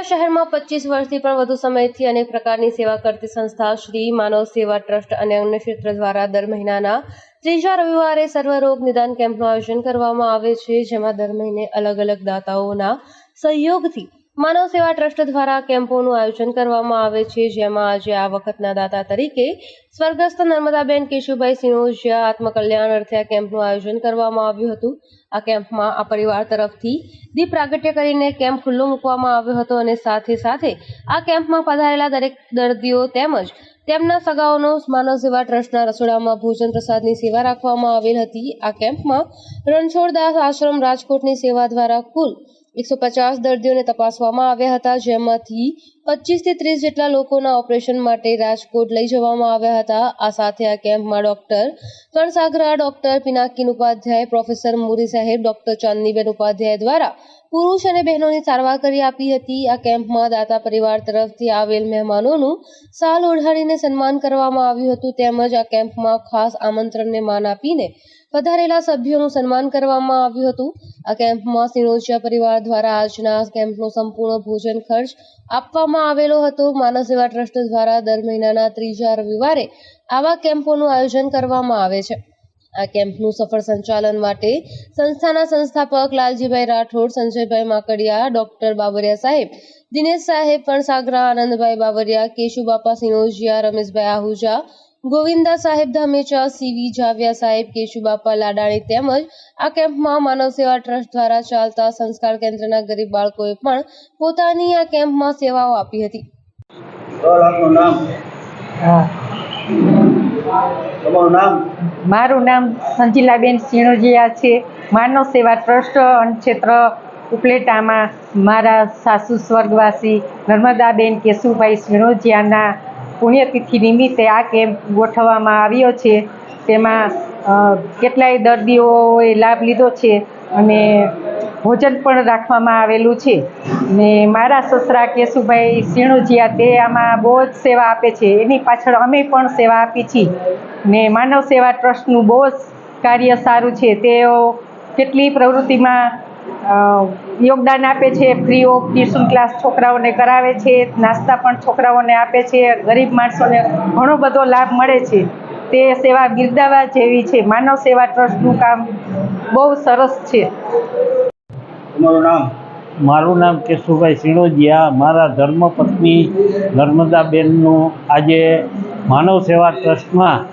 ઉપલેટા શહેરમાં પચીસ વર્ષથી પણ વધુ સમયથી અનેક પ્રકારની સેવા કરતી સંસ્થા શ્રી માનવ સેવા ટ્રસ્ટ અને અન્ય ક્ષેત્ર દ્વારા દર મહિનાના ત્રીજા રવિવારે સર્વરોગ નિદાન કેમ્પનું આયોજન કરવામાં આવે છે, જેમાં દર મહિને અલગ અલગ દાતાઓના સહયોગથી માનવ સેવા ટ્રસ્ટ દ્વારા કેમ્પોનું આયોજન કરવામાં આવે છે, જેમાં આજે આ વખતના દાતા તરીકે સ્વર્ગસ્થ નર્મદાબેન કેશુભાઈ સિનોજિયા આત્મકલ્યાણ અર્થે આ કેમ્પનું આયોજન કરવામાં આવ્યું હતું. આ કેમ્પમાં આ પરિવાર તરફથી દીપ પ્રાગટ્ય કરીને કેમ્પ ખુલ્લો મૂકવામાં આવ્યો હતો અને સાથે સાથે આ કેમ્પમાં પધારેલા દરેક દર્દીઓ તેમજ તેમના સગાઓનો માનવ સેવા ટ્રસ્ટના રસોડામાં ભોજન પ્રસાદની સેવા રાખવામાં આવેલ હતી. આ કેમ્પમાં રણછોડદાસ આશ્રમ રાજકોટની સેવા દ્વારા કુલ એકસો પચાસ દર્દીઓને તપાસવામાં આવ્યા હતા જેમાંથી પચીસથી ત્રીસ જેટલા લોકોના ઓપરેશન માટે રાજકોટ લઈ જવામાં આવ્યા હતા. આ સાથે આ કેમ્પમાં doctor Kansagara doctor Pinakin Upadhyay, professor Muri સાહેબ, ડોક્ટર ચાંદનીબેન ઉપાધ્યાય દ્વારા પુરુષ અને બહેનોની સારવાર કરી આપી હતી. આ કેમ્પમાં દાતા પરિવાર તરફથી આવેલ મહેમાનોનું સાલ ઓઢાડીને સન્માન કરવામાં આવ્યું હતું. તેમજ આ કેમ્પમાં ખાસ આમંત્રણને માન આપીને વધારેલા સભ્યોનું સન્માન કરવામાં આવ્યું હતું. આ કેમ્પમાં સિનોજિયા પરિવાર દ્વારા આજના કેમ્પનો સંપૂર્ણ ભોજન ખર્ચ આપવામાં આવેલો હતો. માનવ સેવા ટ્રસ્ટ દ્વારા દર મહિનાના ત્રીજા રવિવારે આવા કેમ્પોનું આયોજન કરવામાં આવે છે. આ કેમ્પનું સફળ સંચાલન માટે સંસ્થાના સંસ્થાપક લાલજીભાઈ રાઠોડ, સંજયભાઈ માકડિયા, ડોક્ટર બાબરિયા સાહેબ, દિનેશ સાહેબ પણ સાગરા, આનંદભાઈ બાબરિયા કેશુબાપા સિનોજિયા, રમેશભાઈ આહુજા ગોવિંદા સાહેબ ધામેચા સીવી જાવ્યા સાહેબ કેશુબાપા લાડાણી તેમજ આ કેમ્પમાં માનવ સેવા ટ્રસ્ટ દ્વારા ચાલતા સંસ્કાર કેન્દ્રના ગરીબ બાળકોએ પણ પોતાની આ કેમ્પમાં સેવાઓ આપી હતી. સવાલ નામ? હા. તમારું નામ? મારું નામ સંજીલાબેન સિણોજીયા છે. માનવ સેવા ટ્રસ્ટ ક્ષેત્ર ઉપલેટામાં મારા સાસુ સ્વર્ગવાસી નર્મદાબેન કેશુભાઈ સિણોજિયાના પુણ્યતિથિ નિમિત્તે આ કેમ્પ ગોઠવવામાં આવ્યો છે. તેમાં કેટલાય દર્દીઓએ લાભ લીધો છે અને ભોજન પણ રાખવામાં આવેલું છે. ને મારા સસરા કેશુભાઈ સિણુજીયા તે આમાં બહુ જ સેવા આપે છે. એની પાછળ અમે પણ સેવા આપી છીએ ને માનવ સેવા ટ્રસ્ટનું બહુ જ કાર્ય સારું છે. તેઓ કેટલી પ્રવૃત્તિમાં યોગદાન આપે છે ફ્રી ઓફ ટ્યુશન ક્લાસ છોકરાઓને કરાવે છે નાસ્તા પણ છોકરાઓને આપે છે ગરીબ માણસોને ઘણો બધો લાભ મળે છે. તે સેવા બિરદાવા જેવી છે માનવ સેવા ટ્રસ્ટનું કામ બહુ સરસ છે. તમારું નામ? મારું નામ કેશુભાઈ સિણોજિયા મારા ધર્મપત્ની નર્મદાબેનનું આજે માનવ સેવા ટ્રસ્ટમાં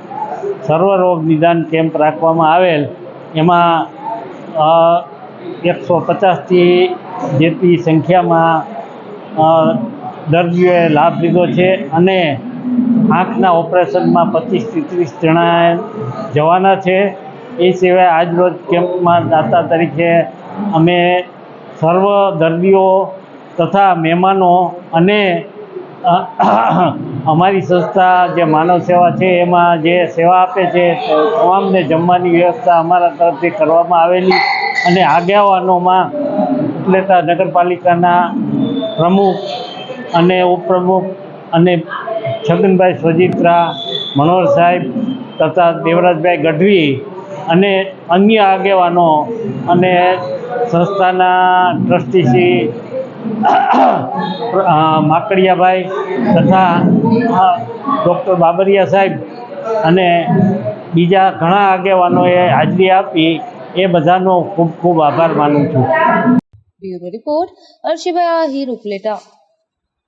સર્વરોગ નિદાન કેમ્પ રાખવામાં આવેલ. એમાં એકસો પચાસથી જેટલી સંખ્યામાં દર્દીઓએ લાભ લીધો છે અને આંખના ઓપરેશનમાં પચીસથી ત્રીસ જણા જવાના છે. એ સિવાય આજરોજ કેમ્પમાં દાતા તરીકે અમે સર્વ દર્દીઓ તથા મહેમાનો અને અમારી સંસ્થા જે માનવ સેવા છે એમાં જે સેવા આપે છે તમામને જમવાની વ્યવસ્થા અમારા તરફથી કરવામાં આવેલી અને આગેવાનોમાં ઉપલેટા નગરપાલિકાના પ્રમુખ અને ઉપપ્રમુખ અને છગનભાઈ સોજિત્રા, મનોહર સાહેબ તથા દેવરાજભાઈ ગઢવી અને અન્ય આગેવાનો અને સંસ્થાના ટ્રસ્ટીશ્રી શ્રી માકડિયાભાઈ તથા ડૉક્ટર બાબરિયા સાહેબ અને બીજા ઘણા આગેવાનોએ હાજરી આપી એ બધાનો ખૂબ ખૂબ આભાર માનું છું. Bureau report Arshibhai Ahir Upleta.